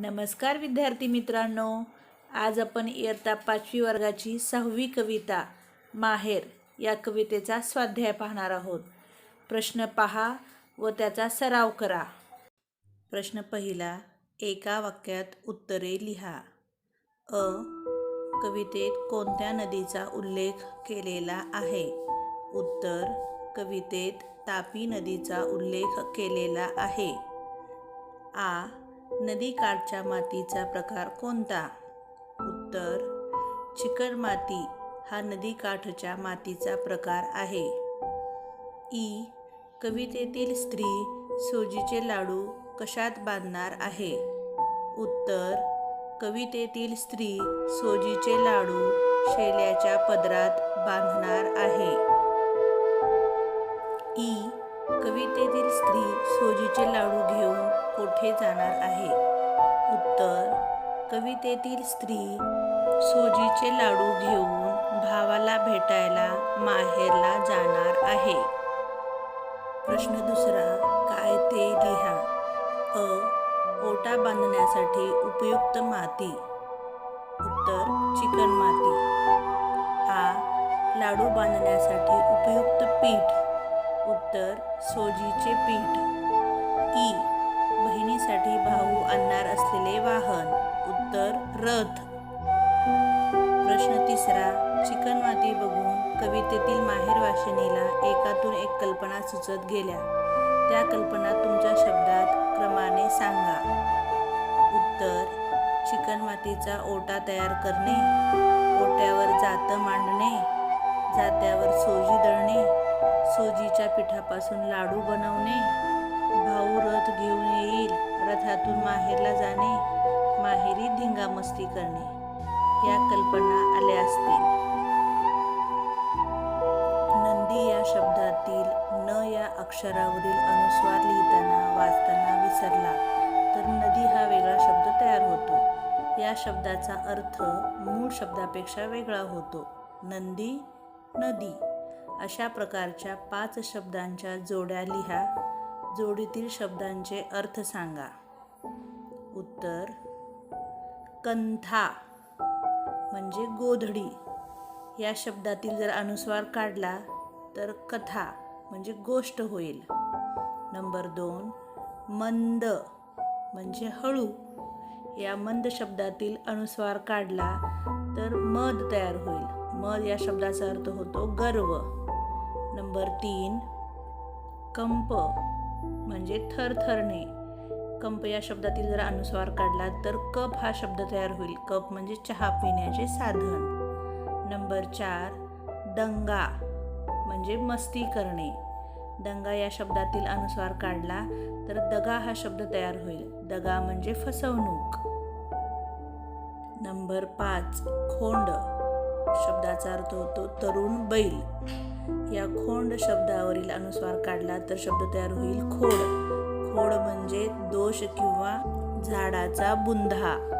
नमस्कार विद्यार्थी मित्रांनो. आज आपण इयत्ता पाचवी वर्गाची सहावी कविता माहेर या कवितेचा स्वाध्याय पाहणार आहोत. प्रश्न पहा व त्याचा सराव करा. प्रश्न पहिला एका वाक्यात उत्तरे लिहा. अ कवितेत कोणत्या नदीचा उल्लेख केलेला आहे? उत्तर कवितेत तापी नदीचा उल्लेख केलेला आहे. आ नदीकाठच्या मातीचा प्रकार कोणता? उत्तर चिकण माती हा नदीकाठच्या मातीचा प्रकार आहे. ई कवितेतील स्त्री सोजीचे लाडू कशात बांधणार आहे? उत्तर कवितेतील स्त्री सोजीचे लाडू शेल्याच्या पदरात बांधणार आहे. कवितेतील स्त्री सोजीचे लाडू घेऊन कोठे जाणार आहे? उत्तर कवितेतील स्त्री सोजीचे लाडू घेऊन भावाला भेटायला माहेरला जाणार आहे. प्रश्न दुसरा काय ते लिहा? अ ओटा बांधण्यासाठी उपयुक्त माती. उत्तर चिकन माती. आ लाडू बांधण्यासाठी उपयुक्त पीठ. उत्तर सोजीचे पीठ. ई. बहिणीसाठी भाऊ आणणार असलेले वाहन. उत्तर रथ. प्रश्न तिसरा. चिकणमाती बघून कवितेतील माहेर वाशिनीला एकातून एक कल्पना सुचत गेल्या. त्या कल्पना तुमच्या शब्दात क्रमाने सांगा. उत्तर चिकणमातीचा ओटा तयार करणे. ओट्यावर जातं मांडणे. जात्यावर सोजी दळणे. सोजीच्या पिठापासून लाडू बनवणे भाऊ रथ घेऊन येईल रथातून माहेरला जाणे माहेरी धिंगामस्ती करणे या कल्पना आल्या असतील. नंदी या शब्दातील न या अक्षरावरील अनुस्वार लिहिताना वाचताना विसरला तर नदी हा वेगळा शब्द तयार होतो. या शब्दाचा अर्थ मूळ शब्दापेक्षा वेगळा होतो. नंदी नदी. अशा प्रकारच्या पाच शब्दांच्या जोड्या लिहा. जोडीतील शब्दांचे अर्थ सांगा. उत्तर कंथा म्हणजे गोधडी. या शब्दातील जर अनुस्वार काढला तर कथा म्हणजे गोष्ट होईल. नंबर दोन मंद म्हणजे हळू. या मंद शब्दातील अनुस्वार काढला तर मद तयार होईल. मध या शब्दाचा अर्थ होतो गर्व. नंबर तीन कंप म्हणजे थरथरणे. कंप या शब्दातील जर अनुस्वार काढला तर कप हा शब्द तयार होईल. कप म्हणजे चहा पिण्याचे साधन. नंबर चार दंगा म्हणजे मस्ती करणे. दंगा या शब्दातील अनुस्वार काढला तर दगा हा शब्द तयार होईल. दगा म्हणजे फसवणूक. नंबर पाच खोंड शब्दाचा अर्थ होतो तरुण बैल. या खोंड शब्दावरील अनुस्वार काढला तर शब्द तयार होईल खोड. खोड म्हणजे दोष किंवा झाडाचा बुंधा.